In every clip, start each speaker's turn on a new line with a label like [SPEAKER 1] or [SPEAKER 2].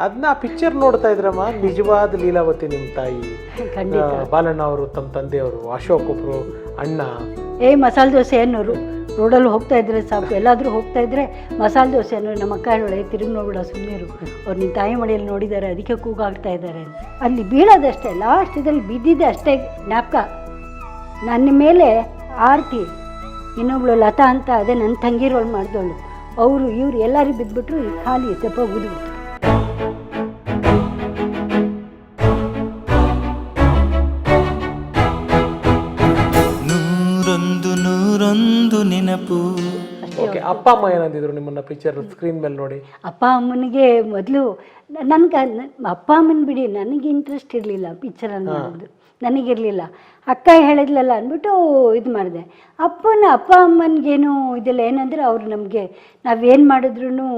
[SPEAKER 1] ಅದನ್ನ ಪಿಕ್ಚರ್ ನೋಡ್ತಾ ಇದ್ರಮ್ಮ ನಿಜವಾದ ಲೀಲಾವತಿ ನಿಮ್ಮ ತಾಯಿ. ಆ, ಬಾಲಣ್ಣ ಅವರು ತಮ್ಮ ತಂದೆಯವರು ಅಶೋಕ್ ಒಬ್ರು ಅಣ್ಣ.
[SPEAKER 2] ಏ ಮಸಾಲೆ ದೋಸೆ ಅನ್ನೋರು ರೋಡಲ್ಲಿ ಹೋಗ್ತಾ ಇದ್ರೆ ಸಾಕು. ಎಲ್ಲಾದರೂ ಹೋಗ್ತಾ ಇದ್ರೆ ಮಸಾಲೆ ದೋಸೆ ಅನ್ನೋರು ನಮ್ಮ ಅಕ್ಕ ಹೇಳೋಳೆ ತಿರುಗಿ ನೋಡ್ಬಿಡ ಸುಮ್ಮನೆ ಅವ್ರು ನಿನ್ನ ತಾಯಿ ಮನೆಯಲ್ಲಿ ನೋಡಿದ್ದಾರೆ ಅದಕ್ಕೆ ಕೂಗಾಗ್ತಾ ಇದ್ದಾರೆ ಅಲ್ಲಿ ಬೀಳೋದಷ್ಟೇ ಲಾಸ್ಟ್ ಇದರಲ್ಲಿ ಬಿದ್ದಿದ್ದೆ ಅಷ್ಟೇ ಜ್ಞಾಪಕ. ನನ್ನ ಮೇಲೆ ಆರತಿ ಇನ್ನೊಬ್ಳು ಲತಾ ಅಂತ ಅದೇ ನನ್ನ ತಂಗಿರೋಳು ಮಾಡಿದವಳು. ಅವರು ಇವರು ಎಲ್ಲರಿಗೂ ಬಿದ್ದುಬಿಟ್ರು ಈ ಖಾಲಿ ತೆಪ್ಪ ಬಿದ್ದುಬಿಟ್ರು
[SPEAKER 3] ನೆನಪು.
[SPEAKER 1] ಓಕೆ ಅಪ್ಪ ಅಮ್ಮ ಏನಂದಿದ್ರು ನಿಮ್ಮನ್ನ ಪಿಕ್ಚರ್ ಸ್ಕ್ರೀನ್ ಮೇಲೆ ನೋಡಿ?
[SPEAKER 2] ಅಪ್ಪ ಅಮ್ಮನಿಗೆ ಮೊದಲು ನನಗೆ ಅಪ್ಪ ಅಮ್ಮನ ಬಿಡಿ ನನಗೆ ಇಂಟ್ರೆಸ್ಟ್ ಇರಲಿಲ್ಲ ಪಿಕ್ಚರ್ ಅನ್ನೋದು ನನಗಿರಲಿಲ್ಲ. ಅಕ್ಕ ಹೇಳಿದ್ಲಲ್ಲ ಅಂದ್ಬಿಟ್ಟು ಇದು ಮಾಡಿದೆ. ಅಪ್ಪನ ಅಪ್ಪ ಅಮ್ಮನಿಗೇನು ಇದೆಲ್ಲ ಏನಂದ್ರೆ ಅವರು ನಮಗೆ ನಾವೇನು ಮಾಡಿದ್ರು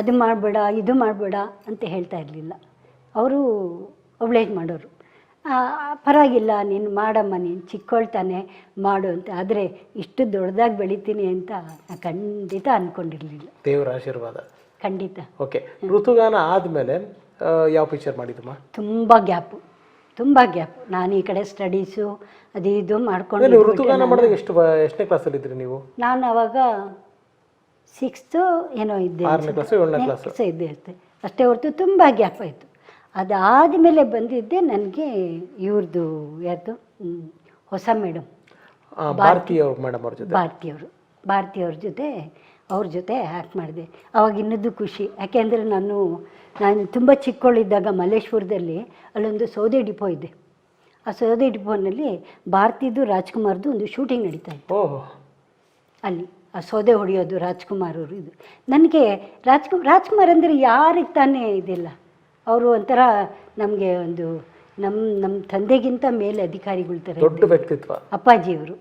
[SPEAKER 2] ಅದು ಮಾಡಬೇಡ ಇದು ಮಾಡಬೇಡ ಅಂತ ಹೇಳ್ತಾ ಇರಲಿಲ್ಲ. ಅವರು ಒಬ್ಳೇಜ್ ಮಾಡೋರು. ಪರವಾಗಿಲ್ಲ ನೀನು ಮಾಡಮ್ಮ ನೀನು ಚಿಕ್ಕೊಳ್ತಾನೆ ಮಾಡು ಅಂತ. ಆದರೆ ಇಷ್ಟು ದೊಡ್ಡದಾಗಿ ಬೆಳಿತೀನಿ ಅಂತ ಖಂಡಿತ ಅಂದ್ಕೊಂಡಿರಲಿಲ್ಲ
[SPEAKER 1] ದೇವರ ಆಶೀರ್ವಾದ.
[SPEAKER 2] ಖಂಡಿತ.
[SPEAKER 1] ಓಕೆ ಋತುಗಾನ ಆದಮೇಲೆ ಯಾವ ಪಿಕ್ಚರ್ ಮಾಡಿದಮ್ಮ
[SPEAKER 2] ತುಂಬ ಗ್ಯಾಪು ತುಂಬ ಗ್ಯಾಪ್. ನಾನು ಈ ಕಡೆ ಸ್ಟಡೀಸು ಅದು ಇದು ಮಾಡ್ಕೊಂಡು
[SPEAKER 1] ಋತುಗಾನ ಮಾಡಿದಾಗ ಎಷ್ಟು ಎಷ್ಟನೇ ಕ್ಲಾಸಲ್ಲಿ ಇದ್ರಿ ನೀವು?
[SPEAKER 2] ನಾನು ಅವಾಗ ಸಿಕ್ಸ್ತು ಏನೋ ಇದ್ದೆ
[SPEAKER 1] ಆರನೇ ಕ್ಲಾಸು ಏಳನೇ ಕ್ಲಾಸು.
[SPEAKER 2] ಇದ್ದೆ ಅಷ್ಟೇ ಹೊರತು ತುಂಬ ಗ್ಯಾಪ್ ಆಯಿತು. ಅದಾದಮೇಲೆ ಬಂದಿದ್ದೆ ನನಗೆ ಇವ್ರದ್ದು ಯಾರ್ದು? ಹೊಸ ಮೇಡಮ್.
[SPEAKER 1] ಭಾರತೀಯ ಮೇಡಮ್ ಅವ್ರ ಜೊತೆ?
[SPEAKER 2] ಭಾರತಿಯವರು ಭಾರತಿಯವ್ರ ಜೊತೆ ಅವ್ರ ಜೊತೆ ಆ್ಯಕ್ಟ್ ಮಾಡಿದೆ. ಅವಾಗ ಇನ್ನದ್ದು ಖುಷಿ. ಯಾಕೆಂದರೆ ನಾನು ನಾನು ತುಂಬ ಚಿಕ್ಕವಳಿದ್ದಾಗ ಮಲ್ಲೇಶ್ವರದಲ್ಲಿ ಅಲ್ಲೊಂದು ಸೌದೆ ಡಿಪೋ ಇದೆ. ಆ ಸೌದೆ ಡಿಪೋನಲ್ಲಿ ಭಾರತಿದು ರಾಜ್ಕುಮಾರ್ದು ಒಂದು ಶೂಟಿಂಗ್ ನಡೀತಾ ಇತ್ತು.
[SPEAKER 1] ಓಹ್.
[SPEAKER 2] ಅಲ್ಲಿ ಆ ಸೌದೆ ಹೊಡೆಯೋದು ರಾಜ್ಕುಮಾರ್ ಅವರು ಇದು ನನಗೆ ರಾಜ್ಕು ರಾಜ್ಕುಮಾರ್ ಅಂದರೆ ಯಾರಿಗೆ ತಾನೇ ಇದಿಲ್ಲ. ಅವರು ಒಂಥರ ನಮಗೆ ಒಂದು ನಮ್ಮ ನಮ್ಮ ತಂದೆಗಿಂತ ಮೇಲೆ ಅಧಿಕಾರಿಗಳ ಥರ
[SPEAKER 1] ದೊಡ್ಡ ವ್ಯಕ್ತಿತ್ವ.
[SPEAKER 2] ಅಪ್ಪಾಜಿಯವರು.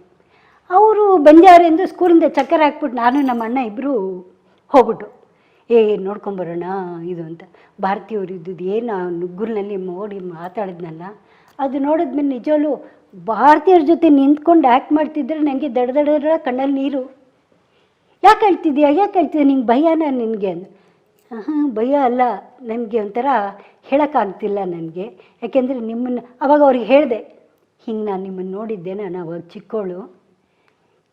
[SPEAKER 2] ಅವರು ಬಂಜಾರೆಂದು ಸ್ಕೂಲಿಂದ ಚಕ್ಕರ್ ಹಾಕ್ಬಿಟ್ಟು ನಾನು ನಮ್ಮ ಅಣ್ಣ ಇಬ್ಬರು ಹೋಗ್ಬಿಟ್ಟು ಏ ನೋಡ್ಕೊಂಬರೋಣ ಇದು ಅಂತ. ಭಾರತೀಯವರು ಇದ್ದದ್ದು ಏನು ಆ ನುಗ್ಗುರಿನಲ್ಲಿ ನೋಡಿ ಮಾತಾಡಿದ್ನಲ್ಲ ಅದು ನೋಡಿದ್ಮೇಲೆ ನಿಜವಲ್ಲೂ ಭಾರತೀಯರ ಜೊತೆ ನಿಂತ್ಕೊಂಡು ಆ್ಯಕ್ಟ್ ಮಾಡ್ತಿದ್ರೆ ನನಗೆ ದಡ ಕಣ್ಣಲ್ಲಿ ನೀರು. ಯಾಕೆ ಹೇಳ್ತಿದ್ಯಾ ಯಾಕೆ ಹೇಳ್ತಿದ್ಯಾ ನಿಂಗೆ ಭಯನಾ ನಿನಗೆ ಭಯ ಅಲ್ಲ. ನನಗೆ ಒಂಥರ ಹೇಳೋಕ್ಕಾಗ್ತಿಲ್ಲ ನನಗೆ. ಯಾಕೆಂದರೆ ನಿಮ್ಮನ್ನು ಅವಾಗ ಅವ್ರಿಗೆ ಹೇಳಿದೆ, ಹಿಂಗೆ ನಾನು ನಿಮ್ಮನ್ನು ನೋಡಿದ್ದೆ ನಾನು ಅವಾಗ ಚಿಕ್ಕವಳು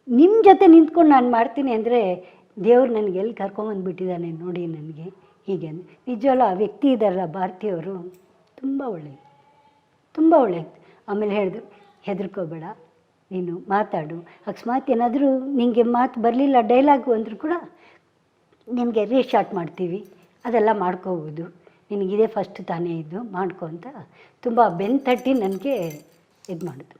[SPEAKER 2] ನಿಮ್ಮ ಜೊತೆ ನಿಂತ್ಕೊಂಡು ನಾನು ಮಾಡ್ತೀನಿ ಅಂದರೆ ದೇವ್ರು ನನಗೆ ಎಲ್ಲಿ ಕರ್ಕೊಂಬಂದ್ಬಿಟ್ಟಿದ್ದಾನೆ ನೋಡಿ ನನಗೆ. ಹೀಗೆ ನಿಜವಲ್ಲ ಆ ವ್ಯಕ್ತಿ ಇದ್ದಾರಲ್ಲ ಭಾರತೀಯವರು ತುಂಬ ಒಳ್ಳೆ ತುಂಬ ಒಳ್ಳೆ ಆಮೇಲೆ ಹೇಳಿದ್ರು ಹೆದರ್ಕೋಬೇಡ, ನೀನು ಮಾತಾಡು. ಅಕಸ್ಮಾತ್ ಏನಾದರೂ ನಿನಗೆ ಮಾತು ಬರಲಿಲ್ಲ, ಡೈಲಾಗು ಅಂದರೂ ಕೂಡ ನಿನಗೆ ರೀಶಾರ್ಟ್ ಮಾಡ್ತೀವಿ. ಅದೆಲ್ಲ ಮಾಡ್ಕೋಬೋದು. ನಿನಗಿದೇ ಫಸ್ಟ್ ತಾನೇ ಇದ್ದು ಮಾಡ್ಕೊ ಅಂತ ತುಂಬ ಬೆನ್ ತಟ್ಟಿ ನನಗೆ ಇದು ಮಾಡಿದ್ರು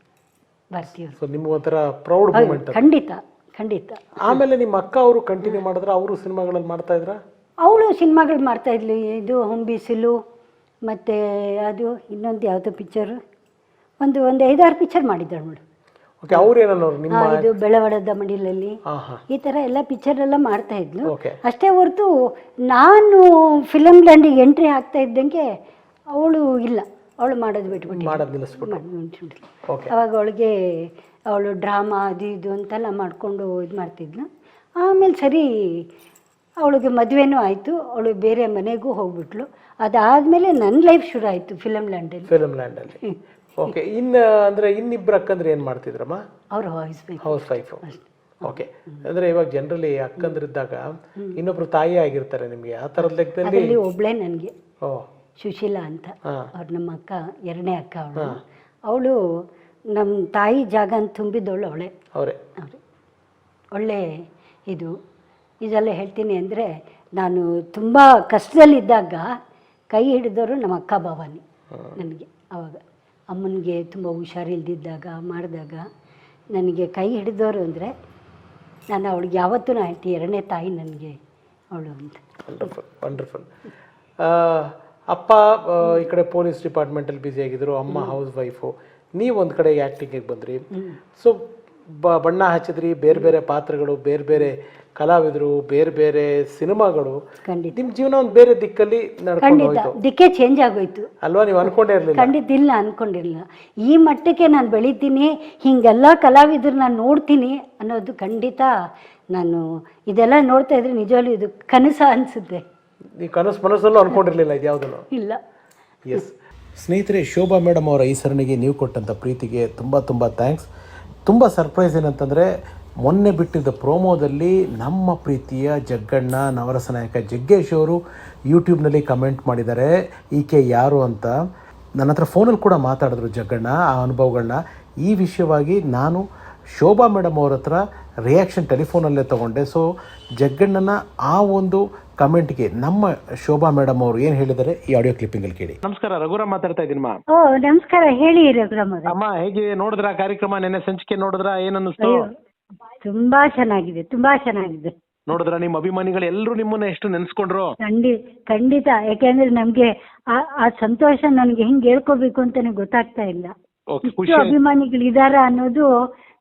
[SPEAKER 2] ಭಾರತೀಯವರು
[SPEAKER 1] ಸೊ ನಿಮ್ಗೆ ಒಂಥರ ಪ್ರೌಡ್ ಮೂಮೆಂಟ್
[SPEAKER 2] ಖಂಡಿತ. ಖಂಡಿತ.
[SPEAKER 1] ಆಮೇಲೆ ನಿಮ್ಮ ಅಕ್ಕ ಅವರು ಕಂಟಿನ್ಯೂ ಮಾಡಿದ್ರೆ ಅವರು ಸಿನಿಮಾಗಳಲ್ಲಿ ಮಾಡ್ತಾ ಇದ್ರ?
[SPEAKER 2] ಅವಳು ಸಿನಿಮಾಗಳು ಮಾಡ್ತಾಯಿದ್ಲು ಇದು ಹೊಂಬಿಸಿಲು ಮತ್ತು ಅದು ಇನ್ನೊಂದು ಯಾವುದೋ ಪಿಕ್ಚರು ಒಂದು ಒಂದು ಐದಾರು ಪಿಕ್ಚರ್ ಮಾಡಿದ್ದಾಳು ಅವಳು.
[SPEAKER 1] ಓಕೆ ಅವ್ರು ಏನನ್ನೋರು ನಿಮ್ಮ
[SPEAKER 2] ಇದು ಬೆಳವಡದ ಮಡಿಲಲ್ಲಿ. ಈ ತರ ಎಲ್ಲ ಪಿಕ್ಚರ್ ಎಲ್ಲ ಮಾಡ್ತಾ ಇದ್ಲು. ಅಷ್ಟೇ ಹೊರತು ನಾನು ಫಿಲಮ್ ಲ್ಯಾಂಡಿಗೆ ಎಂಟ್ರಿ ಆಗ್ತಾ ಇದ್ದಂಗೆ ಅವಳು ಇಲ್ಲ. ಅವಳು ಮಾಡೋದು ಬಿಟ್ಬಿಟ್ಟು ಅವಾಗ ಅವಳಿಗೆ ಅವಳು ಡ್ರಾಮಾ ಅದು ಇದು ಅಂತೆಲ್ಲ ಮಾಡಿಕೊಂಡು ಇದು ಮಾಡ್ತಿದ್ಲು. ಆಮೇಲೆ ಸರಿ ಅವಳಿಗೆ ಮದುವೆನೂ ಆಯಿತು. ಅವಳು ಬೇರೆ ಮನೆಗೂ ಹೋಗ್ಬಿಟ್ಲು. ಅದಾದಮೇಲೆ ನನ್ನ ಲೈಫ್ ಶುರು ಆಯಿತು ಫಿಲಮ್ ಲ್ಯಾಂಡಲ್ಲಿ
[SPEAKER 1] ಫಿಲಮ್ ಲ್ಯಾಂಡಲ್ಲಿ ಓಕೆ ಇನ್ನು ಅಂದ್ರೆ ಇನ್ನಿಬ್ರು ಅಕ್ಕಂದ್ರೆ ಏನು ಮಾಡ್ತಿದ್ರಮ್ಮ?
[SPEAKER 2] ಅವ್ರು
[SPEAKER 1] ಹೌಸ್ ವೈಫ್ ಓಕೆ ಅಂದ್ರೆ ಇವಾಗ ಜನರಲಿ ಅಕ್ಕಂದ್ರಿದ್ದಾಗ ಇನ್ನೊಬ್ರು ತಾಯಿ ಆಗಿರ್ತಾರೆ ನಿಮಗೆ ಆ ಥರದ ಲೆಕ್ಕದಲ್ಲಿ
[SPEAKER 2] ಅದರಲ್ಲಿ ಒಬ್ಳೇ ನನಗೆ.
[SPEAKER 1] ಓ.
[SPEAKER 2] ಸುಶೀಲಾ ಅಂತ. ಅವ್ರು ನಮ್ಮ ಅಕ್ಕ ಎರಡನೇ ಅಕ್ಕ ಅವಳು. ಅವಳು ನಮ್ಮ ತಾಯಿ ಜಾಗ ಅಂತ ತುಂಬಿದ್ದವಳು ಅವಳೆ.
[SPEAKER 1] ಅವರೇ.
[SPEAKER 2] ಅವ್ರು. ಒಳ್ಳೆ ಇದು. ಇದೆಲ್ಲ ಹೇಳ್ತೀನಿ ಅಂದರೆ ನಾನು ತುಂಬ ಕಷ್ಟದಲ್ಲಿದ್ದಾಗ ಕೈ ಹಿಡಿದವರು ನಮ್ಮ ಅಕ್ಕ ಭವಾನಿ ನನಗೆ ಆವಾಗ ಅಮ್ಮನಿಗೆ ತುಂಬ ಹುಷಾರಿಲ್ದಿದ್ದಾಗ ಮಾಡಿದಾಗ ನನಗೆ ಕೈ ಹಿಡಿದವರು ಅಂದರೆ ನಾನು ಅವಳಿಗೆ ಯಾವತ್ತೂ ಆಯ್ತು ಎರಡನೇ ತಾಯಿ ನನಗೆ ಅವಳು ಅಂತ.
[SPEAKER 1] ವಂಡರ್ಫುಲ್ ವಂಡರ್ಫುಲ್ ಅಪ್ಪ ಈ ಕಡೆ ಪೊಲೀಸ್ ಡಿಪಾರ್ಟ್ಮೆಂಟಲ್ಲಿ ಬ್ಯುಸಿ ಆಗಿದ್ರು ಅಮ್ಮ ಹೌಸ್ ವೈಫು ನೀವು ಒಂದು ಕಡೆ ಆ್ಯಕ್ಟಿಂಗಿಗೆ ಬಂದ್ರಿ. ಸೊ ಬಣ್ಣ ಹಚ್ಚಿದ್ರಿ ಬೇರೆ ಬೇರೆ ಪಾತ್ರಗಳು ಬೇರೆ ಬೇರೆ ಕಲಾವಿದರು ಬೇರೆ ಬೇರೆ ಸಿನಿಮಾಗಳು
[SPEAKER 2] ಖಂಡಿತ.
[SPEAKER 1] ನಿಮ್ಮ ಜೀವನ ಒಂದು ಬೇರೆ ದಿಕ್ಕಲ್ಲಿ ನಡ್ಕೊಂಡು
[SPEAKER 2] ಖಂಡಿತ.
[SPEAKER 1] ಹೋಯ್ತು.
[SPEAKER 2] ದಿಕ್ಕೇ ಚೇಂಜ್ ಆಗೋಯ್ತು.
[SPEAKER 1] ಅಲ್ವಾ? ನೀವು ಅನ್ಕೊಂಡೇ ಇರಲಿಲ್ಲ?
[SPEAKER 2] ಖಂಡಿತ ಇಲ್ಲ ಅಂದ್ಕೊಂಡಿರಲಿಲ್ಲ ಈ ಮಟ್ಟಕ್ಕೆ ನಾನು ಬೆಳಿತೀನಿ ಹಿಂಗೆಲ್ಲ ಕಲಾವಿದ್ರು ನಾನು ನೋಡ್ತೀನಿ ಅನ್ನೋದು ಖಂಡಿತ ನಾನು ಇದೆಲ್ಲ ನೋಡ್ತಾ ಇದ್ರೆ ನಿಜವಾಗ್ಲೂ ಇದು ಕನಸ ಅನಿಸುತ್ತೆ.
[SPEAKER 4] ನೀವು ಕನಸು ಮನಸ್ಸಲ್ಲೂ ಅನ್ಕೊಂಡಿರಲಿಲ್ಲ ಇದು ಯಾವುದನ್ನು?
[SPEAKER 5] ಇಲ್ಲ.
[SPEAKER 4] ಎಸ್ ಸ್ನೇಹಿತರೆ ಶೋಭಾ ಮೇಡಮ್ ಅವರ ಈ ಸರಣಿಗೆ ನೀವು ಕೊಟ್ಟಂಥ ಪ್ರೀತಿಗೆ ತುಂಬ ತುಂಬ ಥ್ಯಾಂಕ್ಸ್ ತುಂಬ ಸರ್ಪ್ರೈಸ್ ಏನಂತಂದರೆ, ಮೊನ್ನೆ ಬಿಟ್ಟಿದ್ದ ಪ್ರೋಮೋದಲ್ಲಿ ನಮ್ಮ ಪ್ರೀತಿಯ ಜಗ್ಗಣ್ಣ ನವರಸ ನಾಯಕ ಜಗ್ಗೇಶ್ ಅವರು ಯೂಟ್ಯೂಬ್ನಲ್ಲಿ ಕಮೆಂಟ್ ಮಾಡಿದ್ದಾರೆ. ಈಕೆ ಯಾರು ಅಂತ. ನನ್ನ ಹತ್ರ ಫೋನಲ್ಲಿ ಕೂಡ ಮಾತಾಡಿದ್ರು ಜಗ್ಗಣ್ಣ, ಆ ಅನುಭವಗಳನ್ನ ಈ ವಿಷಯವಾಗಿ ನಾನು ಶೋಭಾ ಮೇಡಮ್ ಅವ್ರ ಹತ್ರ ರಿಯಾಕ್ಷನ್ ಟೆಲಿಫೋನಲ್ಲೇ ತೊಗೊಂಡೆ. ಸೊ ಜಗ್ಗಣ್ಣನ ಆ ಒಂದು ಕಮೆಂಟ್ಗೆ ನಮ್ಮ ಶೋಭಾ ಮೇಡಮ್ ಅವರು ಏನು ಹೇಳಿದ್ದಾರೆ ಈ ಆಡಿಯೋ ಕ್ಲಿಪ್ಪಿಂಗಲ್ಲಿ ಕೇಳಿ. ನಮಸ್ಕಾರ ರಘುರಾಮ್ ಮಾತಾಡ್ತಾ ಇದ್ದೀನಿ ಮಾ.
[SPEAKER 5] ಓ ನಮಸ್ಕಾರ ಹೇಳಿ ರಘುರಾಮ್ ಅವರೇ.
[SPEAKER 4] ಅಮ್ಮ ಹೇಗೆ ನೋಡಿದ್ರ ಕಾರ್ಯಕ್ರಮ ನೆನ್ನೆ ಸಂಚಿಕೆ ನೋಡಿದ್ರ ಏನನ್ನಿಸ್ತು
[SPEAKER 5] ಅಯ್ಯೋ ತುಂಬಾ ಚೆನ್ನಾಗಿದೆ ತುಂಬಾ ಚೆನ್ನಾಗಿದೆ.
[SPEAKER 4] ನೋಡಿದ್ರ ನಿಮ್ಮ ಅಭಿಮಾನಿಗಳು ಎಲ್ಲರೂ ನಿಮ್ಮನ್ನ ಎಷ್ಟು ನೆನ್ಸ್ಕೊಂಡ್ರು?
[SPEAKER 5] ಖಂಡಿ ಖಂಡಿತ ಯಾಕೆಂದ್ರೆ ನಮ್ಗೆ ಆ ಆ ಸಂತೋಷ ನನಗೆ ಹೆಂಗ್ ಹೇಳ್ಕೋಬೇಕು ಅಂತ ಗೊತ್ತಾಗ್ತಾ ಇಲ್ಲ.
[SPEAKER 4] ಓಕೆ
[SPEAKER 5] ಇಷ್ಟು
[SPEAKER 4] ಖುಷಿ
[SPEAKER 5] ಅಭಿಮಾನಿಗಳಿದಾರ ಅನ್ನೋದು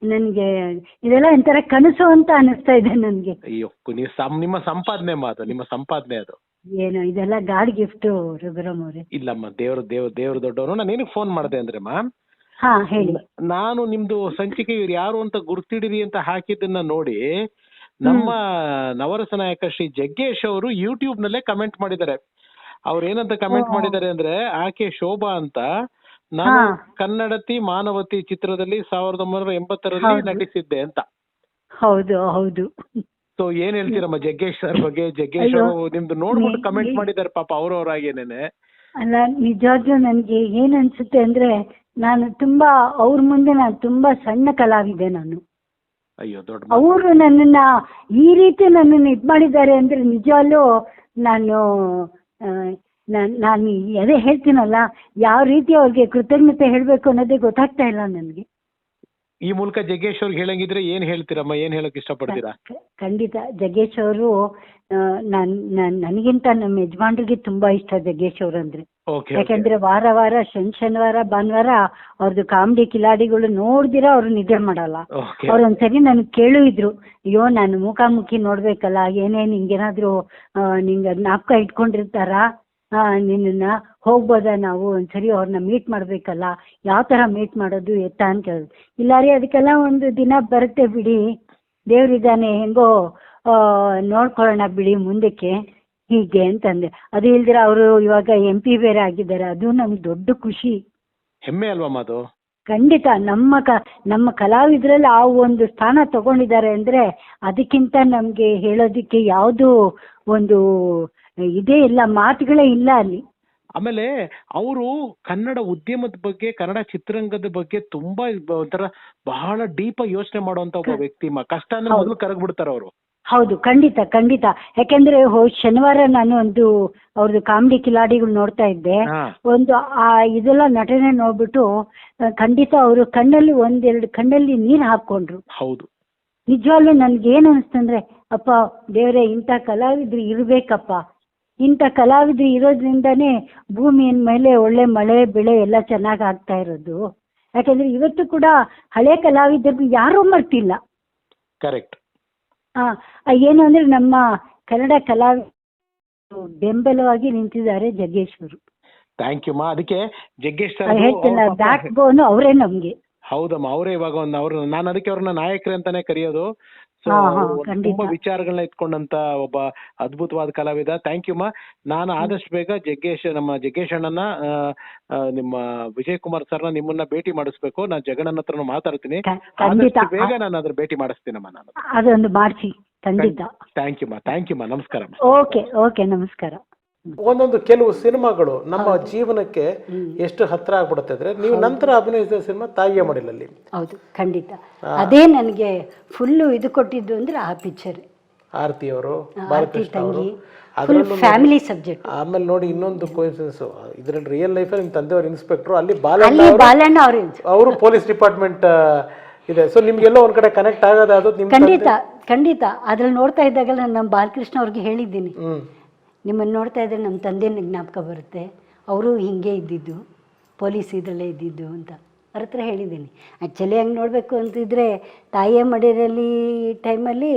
[SPEAKER 5] ನನಗೆ ಇದೆಲ್ಲ ಒಂಥರ ಕನಸು ಅಂತ ಅನಿಸ್ತಾ ಇದೆ ನನಗೆ.
[SPEAKER 4] ಅಯ್ಯೋ ನೀವು ಸಂ- ನಿಮ್ಮ ಸಂಪಾದನೆ ಮಾತು ನಿಮ್ಮ ಸಂಪಾದನೆ ಅದು.
[SPEAKER 5] ಏನು ಇದೆಲ್ಲ ಗಾಡ್ ಗಿಫ್ಟ್ ರಘುರಾಮ್ ಅವ್ರೆ.
[SPEAKER 4] ಇಲ್ಲಮ್ಮ ದೇವ್ರ ದೇವ್ ದೇವ್ರ ದೊಡ್ಡವರು. ನಾನು ಏನಕ್ಕೆ ಫೋನ್ ಮಾಡಿದೆ ಅಂದ್ರೆ ಮಾ
[SPEAKER 5] ಹಾ ಹೇಳಿ.
[SPEAKER 4] ನಾನು ನಿಮ್ದು ಸಂಚಿಕೆ ಇವ್ರು ಯಾರು ಅಂತ ಗುರ್ತಿಡಿರಿ ಅಂತ ಹಾಕಿದ್ದನ್ನ ನೋಡಿ ನಮ್ಮ ನವರಸ ನಾಯಕ ಶ್ರೀ ಜಗ್ಗೇಶ್ ಅವರು ಯೂಟ್ಯೂಬ್ ನಲ್ಲೇ ಕಮೆಂಟ್ ಮಾಡಿದ್ದಾರೆ. ಅವ್ರು ಏನಂತ ಕಮೆಂಟ್ ಮಾಡಿದ್ದಾರೆ ಅಂದ್ರೆ ಆಕೆ ಶೋಭಾ ಅಂತ ನಾನು ಕನ್ನಡತಿ ಮಾನವತಿ ಚಿತ್ರದಲ್ಲಿ ಸಾವಿರದ ಒಂಬೈನೂರ ಎಂಬತ್ತರಲ್ಲಿ. ನಟಿಸಿದ್ದೆ ಅಂತ.
[SPEAKER 5] ಹೌದು ಹೌದು.
[SPEAKER 4] ಸೊ ಏನ್ ಹೇಳ್ತೀರಮ್ಮ ಜಗ್ಗೇಶ್ ಸರ್ ಬಗ್ಗೆ? ಜಗ್ಗೇಶ್ ನಿಮ್ದು ನೋಡ್ಬಿಟ್ಟು ಕಮೆಂಟ್
[SPEAKER 5] ಮಾಡಿದಾರೆ
[SPEAKER 4] ಮಾಡಿದ್ದಾರೆ ಪಾಪ ಅವ್ರವ್ರಾಗೇನೇನೆ
[SPEAKER 5] ಅಲ್ಲ ನಿಜವಾಗ್ಲೂ ನನಗೆ ಏನ್ ಅನ್ಸುತ್ತೆ ಅಂದ್ರೆ ನಾನು ತುಂಬಾ ಅವ್ರ ಮುಂದೆ ನಾನು ತುಂಬಾ ಸಣ್ಣ ಕಲಾವಿದೆ ನಾನು.
[SPEAKER 4] ಅಯ್ಯೋ ದೊಡ್ಡ
[SPEAKER 5] ಅವರು ನನ್ನನ್ನ ಈ ರೀತಿ ನನ್ನನ್ನು ಇದ್ ಮಾಡಿದ್ದಾರೆ ಅಂದ್ರೆ ನಿಜವಾಗ್ಲೂ ನಾನು ನಾನ್- ನಾನು ಅದೇ ಹೇಳ್ತೀನಲ್ಲ ಯಾವ ರೀತಿ ಅವ್ರಿಗೆ ಕೃತಜ್ಞತೆ ಹೇಳಬೇಕು ಅನ್ನೋದೇ ಗೊತ್ತಾಗ್ತಾ ಇಲ್ಲ ನನಗೆ.
[SPEAKER 4] ಈ ಮೂಲಕ ಜಗ್ಗೇಶ್ ಅವ್ರಿಗೆ ಹೇಳಂಗಿದ್ರೆ ಏನ್ ಹೇಳ್ತೀರಮ್ಮ? ಏನ್ ಹೇಳಕ್ ಇಷ್ಟಪಡ್ತೀರಾ?
[SPEAKER 5] ಖಂಡಿತ. ಜಗ್ಗೇಶ್ ಅವರು ನನ್ ನನ್- ನನಗಿಂತ ನಮ್ಮ ಯಜಮಾನ್ರಿಗೆ ತುಂಬಾ ಇಷ್ಟ ಜಗ್ಗೇಶ್ ಅವ್ರ ಅಂದ್ರೆ.
[SPEAKER 4] ಓಕೆ
[SPEAKER 5] ಯಾಕಂದ್ರೆ ವಾರ ವಾರ ಶನಿ ಶನಿವಾರ ಭಾನುವಾರ ಅವ್ರದ್ದು ಕಾಮಿಡಿ ಕಿಲಾಡಿಗಳು ನೋಡ್ದಿರ ಅವ್ರು ನಿದ್ದೆ ಮಾಡಲ್ಲ.
[SPEAKER 4] ಅವ್ರ
[SPEAKER 5] ಅವ್ರು ಒಂದ್ಸರಿ ನನ್ಗೆ ಕೇಳು ಇದ್ರು ಅಯ್ಯೋ ನಾನು ಮುಖಾಮುಖಿ ನೋಡ್ಬೇಕಲ್ಲ ಏನೇನ್ ಹಿಂಗೇನಾದ್ರು ಆ, ನಿಂಗೆ ಜ್ಞಾಪಕ ಇಟ್ಕೊಂಡಿರ್ತಾರ ನಿನ್ನನ್ನ ಹೋಗ್ಬೋದಾ ನಾವು? ಒಂದ್ಸರಿ ಅವ್ರನ್ನ ಮೀಟ್ ಮಾಡ್ಬೇಕಲ್ಲ? ಯಾವ ತರ ಮೀಟ್ ಮಾಡೋದು ಎತ್ತ ಅಂತ ಕೇಳಿದ್ರು ಇಲ್ಲ ರೀ ಅದಕ್ಕೆಲ್ಲ ಒಂದು ದಿನ ಬರುತ್ತೆ ಬಿಡಿ. ದೇವ್ರಿದ್ದಾನೆ ಹೆಂಗೋ ಆ, ನೋಡ್ಕೊಳ್ಳೋಣ ಬಿಡಿ ಮುಂದಕ್ಕೆ. ಹೀಗೆ ಅಂತಂದೆ. ಅದು ಇಲ್ದಿರ ಅವರು ಇವಾಗ ಎಂ ಪಿ ಬೇರೆ ಆಗಿದ್ದಾರೆ. ಅದು ನಮ್ಗೆ ದೊಡ್ಡ ಖುಷಿ.
[SPEAKER 4] ಹೆಮ್ಮೆ ಅಲ್ವಾ ಅದು
[SPEAKER 5] ಖಂಡಿತ. ನಮ್ಮ ಕ ನಮ್ಮ ಕಲಾವಿದರಲ್ಲಿ ಆ ಒಂದು ಸ್ಥಾನ ತಗೊಂಡಿದ್ದಾರೆ ಅಂದ್ರೆ ಅದಕ್ಕಿಂತ ನಮ್ಗೆ ಹೇಳೋದಿಕ್ಕೆ ಯಾವುದು ಒಂದು ಇದೇ ಇಲ್ಲ ಮಾತುಗಳೇ ಇಲ್ಲ ಅಲ್ಲಿ.
[SPEAKER 4] ಆಮೇಲೆ ಅವರು ಕನ್ನಡ ಉದ್ಯಮದ ಬಗ್ಗೆ ಕನ್ನಡ ಚಿತ್ರರಂಗದ ಬಗ್ಗೆ ತುಂಬಾ ಒಂಥರ ಬಹಳ ಡೀಪ್ ಯೋಚನೆ ಮಾಡುವಂತ ಒಬ್ಬ ವ್ಯಕ್ತಿ ಕಷ್ಟ. ಮೊದಲು ಕರಗ್ ಬಿಡ್ತಾರ ಅವರು.
[SPEAKER 5] ಹೌದು ಖಂಡಿತ ಖಂಡಿತ. ಯಾಕೆಂದ್ರೆ ಶನಿವಾರ ನಾನು ಒಂದು ಅವ್ರದ್ದು ಕಾಮಿಡಿ ಕಿಲಾಡಿಗಳು ನೋಡ್ತಾ ಇದ್ದೆ. ಒಂದು ಆ ಇದೆಲ್ಲ ನಟನೆ ನೋಡ್ಬಿಟ್ಟು ಖಂಡಿತ ಅವರು ಕಣ್ಣಲ್ಲಿ ಒಂದೆರಡು ಕಣ್ಣಲ್ಲಿ ನೀರು ಹಾಕೊಂಡ್ರು
[SPEAKER 4] ಹೌದು.
[SPEAKER 5] ನಿಜವಾಗ್ಲೂ ನನ್ಗೆ ಏನ್ ಅನಿಸ್ತಂದ್ರೆ ಅಪ್ಪ ದೇವ್ರೆ ಇಂಥ ಕಲಾವಿದ್ರು ಇರ್ಬೇಕಪ್ಪ. ಇಂಥ ಕಲಾವಿದ್ರು ಇರೋದ್ರಿಂದನೇ ಭೂಮಿಯ ಮೇಲೆ ಒಳ್ಳೆ ಮಳೆ ಬೆಳೆ ಎಲ್ಲ ಚೆನ್ನಾಗಿ ಆಗ್ತಾ ಇರೋದು. ಯಾಕಂದ್ರೆ ಇವತ್ತು ಕೂಡ ಹಳೆ ಕಲಾವಿದರಿಗೆ ಯಾರೂ ಮರ್ತಿಲ್ಲ.
[SPEAKER 4] ಕರೆಕ್ಟ್
[SPEAKER 5] ಆ, ಆ, ಏನು ಅಂದ್ರೆ ನಮ್ಮ ಕನ್ನಡ ಕಲಾವಿ ಬೆಂಬಲವಾಗಿ ನಿಂತಿದ್ದಾರೆ ಜಗ್ಗೇಶ್ವರು.
[SPEAKER 4] ಥ್ಯಾಂಕ್ ಯು ಮಾ. ಅದಕ್ಕೆ ಜಗ್ಗೇಶ್ ಸರ್
[SPEAKER 5] ಬ್ಯಾಕ್ ಬೋನು ಅವರೇ ನಮ್ಗೆ.
[SPEAKER 4] ಹೌದಮ್ಮ ಅವರೇ ಇವಾಗ ಒಂದು ಅವ್ರು ನಾನು ಅದಕ್ಕೆ ಅವ್ರನ್ನ ನಾಯಕರೇ ಅಂತಾನೆ ಕರೆಯೋದು. ಸೊ ತುಂಬಾ ವಿಚಾರಗಳನ್ನ ಇಟ್ಕೊಂಡಂತ ಒಬ್ಬ ಅದ್ಭುತವಾದ ಕಲಾವಿದ. ಥ್ಯಾಂಕ್ ಯು ಮಾ. ನಾನು ಆದಷ್ಟು ಬೇಗ ಜಗ್ಗೇಶ್ ನಮ್ಮ ಜಗ್ಗೇಶ್ ಅಣ್ಣನ ನಿಮ್ಮ ವಿಜಯ್ ಕುಮಾರ್ ಸರ್ನ ನಿಮ್ಮನ್ನ ಭೇಟಿ ಮಾಡಿಸ್ಬೇಕು. ನಾನು ಜಗಣ್ಣನ ಹತ್ರನು ಮಾತಾಡ್ತೀನಿ. ಆದಷ್ಟು ಬೇಗ ನಾನು ಅದ್ರ ಭೇಟಿ ಮಾಡಿಸ್ತೀನಮ್ಮ ನಾನು.
[SPEAKER 5] ಅದೊಂದು ಮಾಡಿಸಿ. ಖಂಡಿತ.
[SPEAKER 4] ಥ್ಯಾಂಕ್ ಯು ಮಾ. ಥ್ಯಾಂಕ್ ಯು ಮಾ. ನಮಸ್ಕಾರ.
[SPEAKER 5] ಓಕೆ ಓಕೆ ನಮಸ್ಕಾರ.
[SPEAKER 4] ಒಂದೊಂದು ಕೆಲವು ಸಿನಿಮಾಗಳು ನಮ್ಮ ಜೀವನಕ್ಕೆ ಎಷ್ಟು ಹತ್ರ ಆಗ್ಬಿಡುತ್ತೆ ಅಂದ್ರೆ ನೀವು ನಂತರ ಅಭಿನಯಿಸಿದ ಸಿನಿಮಾ ತಾಯಿಯ ಮಡಿಲಲ್ಲಿ.
[SPEAKER 5] ಹೌದು ಖಂಡಿತ. ಅದೇ ನನಗೆ ಫುಲ್ಲು ಇದು ಕೊಟ್ಟಿದ್ದು ಅಂದ್ರೆ ಆ ಪಿಕ್ಚರ್
[SPEAKER 4] ಆರತಿ ಅವರು
[SPEAKER 5] ಫ್ಯಾಮಿಲಿ ಸಬ್ಜೆಕ್ಟ್
[SPEAKER 4] ಆಮೇಲೆ ನೋಡಿ ಇನ್ನೊಂದು ಕೋಇನ್ಸಿಡೆನ್ಸ್ ಇದರಲ್ಲಿ ರಿಯಲ್ ಲೈಫ್ ನಿಮ್ಮ ತಂದೆಯವರು ಇನ್ಸ್ಪೆಕ್ಟರ್ ಅಲ್ಲಿ ಬಾಲಣ್ಣ
[SPEAKER 5] ಅವ್ರು
[SPEAKER 4] ಅವರು ಪೊಲೀಸ್ ಡಿಪಾರ್ಟ್ಮೆಂಟ್ ಇದೆ. ಸೊ ನಿಮ್ಗೆಲ್ಲೋ ಒಂದ್ ಕಡೆ ಕನೆಕ್ಟ್ ಆಗೋದು ಅದು ನಿಮ್
[SPEAKER 5] ಖಂಡಿತ ಖಂಡಿತ. ಅದ್ರಲ್ಲಿ ನೋಡ್ತಾ ಇದ್ದಾಗೆಲ್ಲ ನಾನು ನಮ್ಮ ಬಾಲಕೃಷ್ಣ ಅವ್ರಿಗೆ ಹೇಳಿದ್ದೀನಿ.
[SPEAKER 4] ಹ್ಮ್.
[SPEAKER 5] ನಿಮ್ಮನ್ನು ನೋಡ್ತಾ ಇದ್ರೆ ನಮ್ಮ ತಂದೆನ ಜ್ಞಾಪಕ ಬರುತ್ತೆ. ಅವರು ಹಿಂಗೆ ಇದ್ದಿದ್ದು ಪೊಲೀಸ್ ಇದರಲ್ಲೇ ಇದ್ದಿದ್ದು ಅಂತ. ಅವ್ರ ಹತ್ರ ಹೇಳಿದ್ದೀನಿ. ಆ್ಯಕ್ಚುಲಿ ಹಂಗೆ ನೋಡಬೇಕು ಅಂತಿದ್ರೆ ತಾಯಿಯ ಮಡಿಯಲ್ಲಿ ಟೈಮಲ್ಲಿ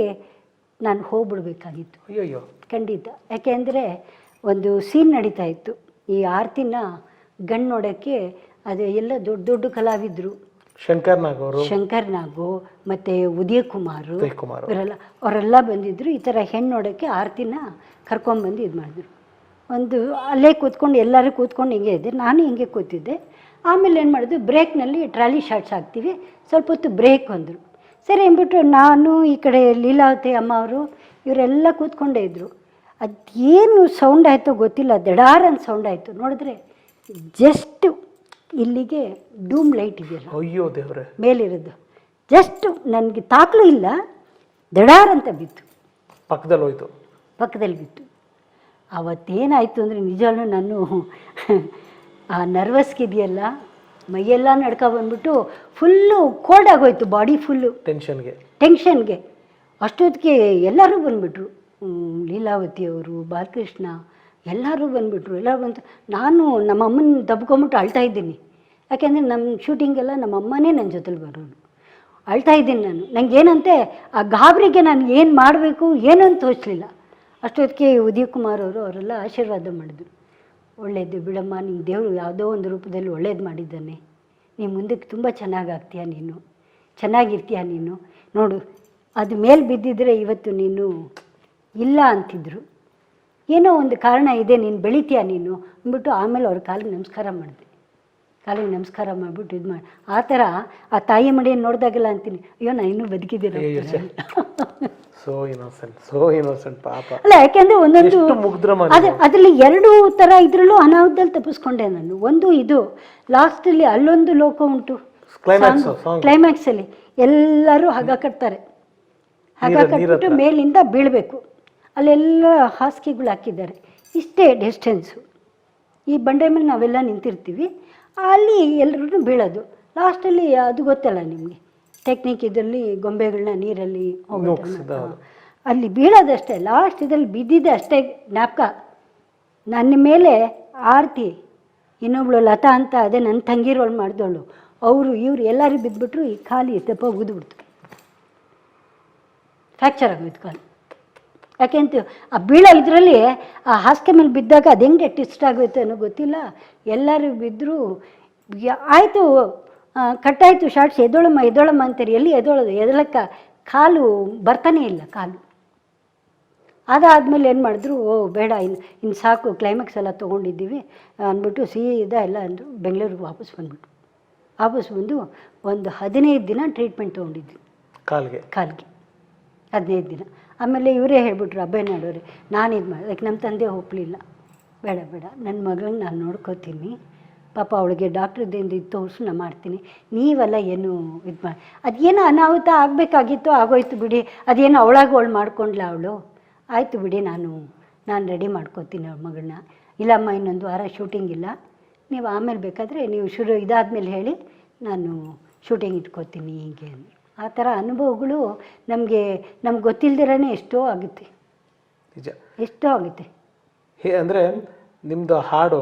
[SPEAKER 5] ನಾನು ಹೋಗ್ಬಿಡ್ಬೇಕಾಗಿತ್ತು.
[SPEAKER 4] ಅಯ್ಯಯ್ಯೋ.
[SPEAKER 5] ಖಂಡಿತ. ಯಾಕೆಂದರೆ ಒಂದು ಸೀನ್ ನಡೀತಾ ಇತ್ತು. ಈ ಆರ್ತಿನ ಗಣ್ಣು ನೋಡೋಕ್ಕೆ ಅದು ಎಲ್ಲ ದೊಡ್ಡ ದೊಡ್ಡ ಕಲಾವಿದರು.
[SPEAKER 1] ಶಂಕರ್ ನಾಗ್ ಅವರು
[SPEAKER 2] ಶಂಕರ್ ನಾಗು ಮತ್ತು ಉದಯ ಕುಮಾರು
[SPEAKER 1] ಉದಯ್ ಕುಮಾರ್
[SPEAKER 2] ಇವರೆಲ್ಲ ಅವರೆಲ್ಲ ಬಂದಿದ್ರು. ಈ ಥರ ಹೆಣ್ಣು ನೋಡೋಕ್ಕೆ ಆರತಿನ ಕರ್ಕೊಂಬಂದು ಇದು ಮಾಡಿದ್ರು. ಒಂದು ಅಲ್ಲೇ ಕೂತ್ಕೊಂಡು ಎಲ್ಲರೂ ಕೂತ್ಕೊಂಡು ಹಿಂಗೆ ಇದ್ದೆ. ನಾನು ಹಿಂಗೆ ಕೂತಿದ್ದೆ. ಆಮೇಲೆ ಏನು ಮಾಡಿದ್ರು ಬ್ರೇಕ್ನಲ್ಲಿ ಟ್ರಾಲಿ ಶಾರ್ಟ್ಸ್ ಹಾಕ್ತೀವಿ. ಸ್ವಲ್ಪ ಹೊತ್ತು ಬ್ರೇಕ್ ಅಂದರು ಸರಿ ಅಂದ್ಬಿಟ್ಟು ನಾನು ಈ ಕಡೆ ಲೀಲಾವತಿ ಅಮ್ಮ ಅವರು ಇವರೆಲ್ಲ ಕೂತ್ಕೊಂಡೇ ಇದ್ದರು ಅದೇನು ಸೌಂಡ್ ಆಯಿತೋ ಗೊತ್ತಿಲ್ಲ. ದಡಾರ್ ಅಂತ ಸೌಂಡ್ ಆಯಿತು. ನೋಡಿದ್ರೆ ಜಸ್ಟ್ ಇಲ್ಲಿಗೆ ಡೂಮ್ ಲೈಟ್ ಇದೆಯಲ್ಲ?
[SPEAKER 1] ಅಯ್ಯೋ ದೇವ್ರೆ.
[SPEAKER 2] ಮೇಲಿರೋದು. ಜಸ್ಟ್ ನನಗೆ ತಾಕಲು ಇಲ್ಲ ದಡಾರ್ ಅಂತ ಬಿತ್ತು.
[SPEAKER 1] ಪಕ್ಕದಲ್ಲಿ ಹೋಯ್ತು.
[SPEAKER 2] ಪಕ್ಕದಲ್ಲಿ ಬಿತ್ತು. ಅವತ್ತೇನಾಯಿತು ಅಂದರೆ ನಿಜವೂ ನಾನು ಆ ನರ್ವಸ್ಗಿದೆಯಲ್ಲ ಮೈಯೆಲ್ಲ ನಡ್ಕೊ ಬಂದ್ಬಿಟ್ಟು ಫುಲ್ಲು ಕೋಲ್ಡ್ ಆಗೋಯ್ತು ಬಾಡಿ ಫುಲ್ಲು
[SPEAKER 1] ಟೆನ್ಷನ್ಗೆ
[SPEAKER 2] ಟೆನ್ಷನ್ಗೆ ಅಷ್ಟೊತ್ತಿಗೆ ಎಲ್ಲರೂ ಬಂದುಬಿಟ್ರು. ಲೀಲಾವತಿ ಅವರು ಬಾಲಕೃಷ್ಣ ಎಲ್ಲರೂ ಬಂದುಬಿಟ್ರು. ಎಲ್ಲರೂ ಬಂತು ನಾನು ನಮ್ಮ ಅಮ್ಮನ ದಬ್ಕೊಂಬಿಟ್ಟು ಅಳ್ತಾ ಇದ್ದೀನಿ. ಯಾಕೆಂದರೆ ನಮ್ಮ ಶೂಟಿಂಗೆಲ್ಲ ನಮ್ಮ ಅಮ್ಮನೇ ನನ್ನ ಜೊತೆಲಿ ಬರೋರು ಅಳ್ತಾ ಇದ್ದೀನಿ ನಾನು. ನನಗೇನಂತೆ ಆ ಗಾಬರಿಗೆ ನಾನು ಏನು ಮಾಡಬೇಕು, ಏನಂತ ಅಂತ ತೋಚಲಿಲ್ಲ. ಅಷ್ಟೊತ್ತಿಗೆ ಉದಯ ಕುಮಾರ್ ಅವರು ಅವರೆಲ್ಲ ಆಶೀರ್ವಾದ ಮಾಡಿದ್ರು. ಒಳ್ಳೆಯದು ಬಿಡಮ್ಮ ನಿನ್ನ ದೇವರು ಯಾವುದೋ ಒಂದು ರೂಪದಲ್ಲಿ ಒಳ್ಳೇದು ಮಾಡಿದ್ದಾನೆ. ನೀ ಮುಂದಕ್ಕೆ ತುಂಬ ಚೆನ್ನಾಗಾಗ್ತೀಯ ನೀನು? ಚೆನ್ನಾಗಿರ್ತೀಯ ನೀನು? ನೋಡು, ಅದು ಮೇಲೆ ಬಿದ್ದಿದ್ರೆ ಇವತ್ತು ನೀನು ಇಲ್ಲ ಅಂತಿದ್ರು. ಏನೋ ಒಂದು ಕಾರಣ ಇದೆ ನೀನು ಬೆಳಿತೀಯ ನೀನು ಅಂದ್ಬಿಟ್ಟು ಆಮೇಲೆ ಅವ್ರ ಕಾಲಿಗೆ ನಮಸ್ಕಾರ ಮಾಡಿದೆ ಕಾಲಿಗೆ ನಮಸ್ಕಾರ ಮಾಡಿಬಿಟ್ಟು ಇದು ಮಾಡಿ ಆ ಥರ ಆ ತಾಯಿ ಮಡಿಯನ್ನು ನೋಡಿದಾಗೆಲ್ಲ ಅಂತೀನಿ ಅಯ್ಯೋ ನಾನು ಇನ್ನೂ ಬದುಕಿದ್ದೀರ
[SPEAKER 1] ಸೋ ಇನ್ನೋಸೆಂಟ್ ಸೋ ಇನ್ನೋಸೆಂಟ್ ಪಾಪ.
[SPEAKER 2] ಅಲ್ಲ ಯಾಕೆಂದ್ರೆ ಒಂದೊಂದು ಅದು ಅದರಲ್ಲಿ ಎರಡು ತರ ಇದ್ರಲ್ಲೂ ಅನಾಹುತದಲ್ಲಿ ತಪ್ಪಿಸ್ಕೊಂಡೆ ನಾನು. ಒಂದು ಇದು ಲಾಸ್ಟಲ್ಲಿ ಅಲ್ಲೊಂದು ಲೋಕ ಉಂಟು.
[SPEAKER 1] ಕ್ಲೈಮ್ಯಾಕ್ಸ್ ಅಲ್ಲಿ
[SPEAKER 2] ಕ್ಲೈಮ್ಯಾಕ್ಸಲ್ಲಿ ಎಲ್ಲರೂ ಹಗ ಕಟ್ತಾರೆ.
[SPEAKER 1] ಹಗ
[SPEAKER 2] ಕಟ್ಬಿಟ್ಟು ಮೇಲಿಂದ ಬೀಳಬೇಕು. ಅಲ್ಲೆಲ್ಲ ಹಾಸಿಗೆಗಳು ಹಾಕಿದ್ದಾರೆ. ಇಷ್ಟೇ ಡಿಸ್ಟೆನ್ಸು ಈ ಬಂಡೆ ಮೇಲೆ ನಾವೆಲ್ಲ ನಿಂತಿರ್ತೀವಿ. ಅಲ್ಲಿ ಎಲ್ಲರೂ ಬೀಳೋದು. ಲಾಸ್ಟಲ್ಲಿ ಅದು ಗೊತ್ತಲ್ಲ ನಿಮಗೆ. ಟೆಕ್ನಿಕ್ ಇದರಲ್ಲಿ ಗೊಂಬೆಗಳನ್ನ ನೀರಲ್ಲಿ ಅಲ್ಲಿ ಬೀಳೋದಷ್ಟೇ. ಲಾಸ್ಟ್ ಇದರಲ್ಲಿ ಬಿದ್ದಿದ್ದೆ ಅಷ್ಟೇ ಜ್ಞಾಪಕ. ನನ್ನ ಮೇಲೆ ಆರತಿ ಇನ್ನೊಬ್ಳು ಲತಾ ಅಂತ ಅದೇ ನನ್ನ ತಂಗಿರೋಳು ಮಾಡಿದವಳು. ಅವರು ಇವರು ಎಲ್ಲರೂ ಬಿದ್ದುಬಿಟ್ರು ಈ ಖಾಲಿ ತೆಪ್ಪ ಉಗಿದ್ಬಿಡ್ತು ಫ್ರ್ಯಾಕ್ಚರ್ ಆಗೋಯ್ತು ಕಾಲು. ಯಾಕೆಂತ ಆ ಬೀಳೋ ಇದರಲ್ಲಿ ಆ ಹಾಸಿಗೆ ಮೇಲೆ ಬಿದ್ದಾಗ ಅದು ಹೆಂಗೆ ಟ್ವಿಸ್ಟ್ ಆಗೋಯ್ತು ಅನ್ನೋ ಗೊತ್ತಿಲ್ಲ. ಎಲ್ಲರೂ ಬಿದ್ದರೂ ಆಯಿತು ಕಟ್ಟಾಯಿತು ಶಾರ್ಟ್ಸ್ ಎದೊಳಮ್ಮ ಎದೊಳಮ್ಮ ಅಂತಾರೆ. ಎಲ್ಲಿ ಎದೊಳೋದು? ಎದಳಕ್ಕ ಕಾಲು ಬರ್ತಾನೇ ಇಲ್ಲ ಕಾಲು. ಅದಾದಮೇಲೆ ಏನು ಮಾಡಿದ್ರು? ಓ ಬೇಡ ಇನ್ನು ಇನ್ನು ಸಾಕು ಕ್ಲೈಮ್ಯಾಕ್ಸ್ ಎಲ್ಲ ತೊಗೊಂಡಿದ್ದೀವಿ ಅಂದ್ಬಿಟ್ಟು ಸೀದಾ ಎಲ್ಲ ಅಂದರು ಬೆಂಗಳೂರಿಗೆ ವಾಪಸ್ ಬಂದ್ಬಿಟ್ಟು ವಾಪಸ್ ಬಂದು ಒಂದು ಹದಿನೈದು ದಿನ ಟ್ರೀಟ್ಮೆಂಟ್ ತೊಗೊಂಡಿದ್ವಿ.
[SPEAKER 1] ಕಾಲಿಗೆ?
[SPEAKER 2] ಕಾಲಿಗೆ. ಹದಿನೈದು ದಿನ. ಆಮೇಲೆ ಇವರೇ ಹೇಳ್ಬಿಟ್ರು, ಅಬ್ಬೆ ನಾಡೋರಿ ನಾನು ಇದು ಮಾಡಿ ನಮ್ಮ ತಂದೆ ಒಪ್ಪಲಿಲ್ಲ ಬೇಡ ಬೇಡ ನನ್ನ ಮಗಳನ್ನ ನಾನು ನೋಡ್ಕೋತೀನಿ. ಪಾಪ ಅವಳಿಗೆ ಡಾಕ್ಟ್ರದಿಂದ ಇದು ತೋರಿಸು ಮಾಡ್ತೀನಿ. ನೀವೆಲ್ಲ ಏನು ಇದು ಮಾಡಿ ಅದೇನೋ ಅನಾಹುತ ಆಗಬೇಕಾಗಿತ್ತು, ಆಗೋಯ್ತು ಬಿಡಿ. ಅದೇನೋ ಅವಳಾಗ ಅವಳು ಮಾಡ್ಕೊಂಡ್ಲ ಅವಳು? ಆಯಿತು ಬಿಡಿ, ನಾನು ನಾನು ರೆಡಿ ಮಾಡ್ಕೋತೀನಿ ಅವ್ಳ ಮಗಳನ್ನ ಇಲ್ಲಮ್ಮ, ಇನ್ನೊಂದು ವಾರ ಶೂಟಿಂಗ್ ಇಲ್ಲ. ನೀವು ಆಮೇಲೆ ಬೇಕಾದರೆ ನೀವು ಶುರು ಇದಾದಮೇಲೆ ಹೇಳಿ, ನಾನು ಶೂಟಿಂಗ್ ಇಟ್ಕೋತೀನಿ ಹೀಗೆ ಅಂದರು ಆ ಥರ ಅನುಭವಗಳು ನಮಗೆ ನಮ್ಗೆ ಗೊತ್ತಿಲ್ದಿರೇ ಎಷ್ಟೋ ಆಗುತ್ತೆ.
[SPEAKER 1] ನಿಜ.
[SPEAKER 2] ಎಷ್ಟೋ ಆಗುತ್ತೆ.
[SPEAKER 1] ಹೇ ಅಂದ್ರೆ ನಿಮ್ಮದು ಹಾಡು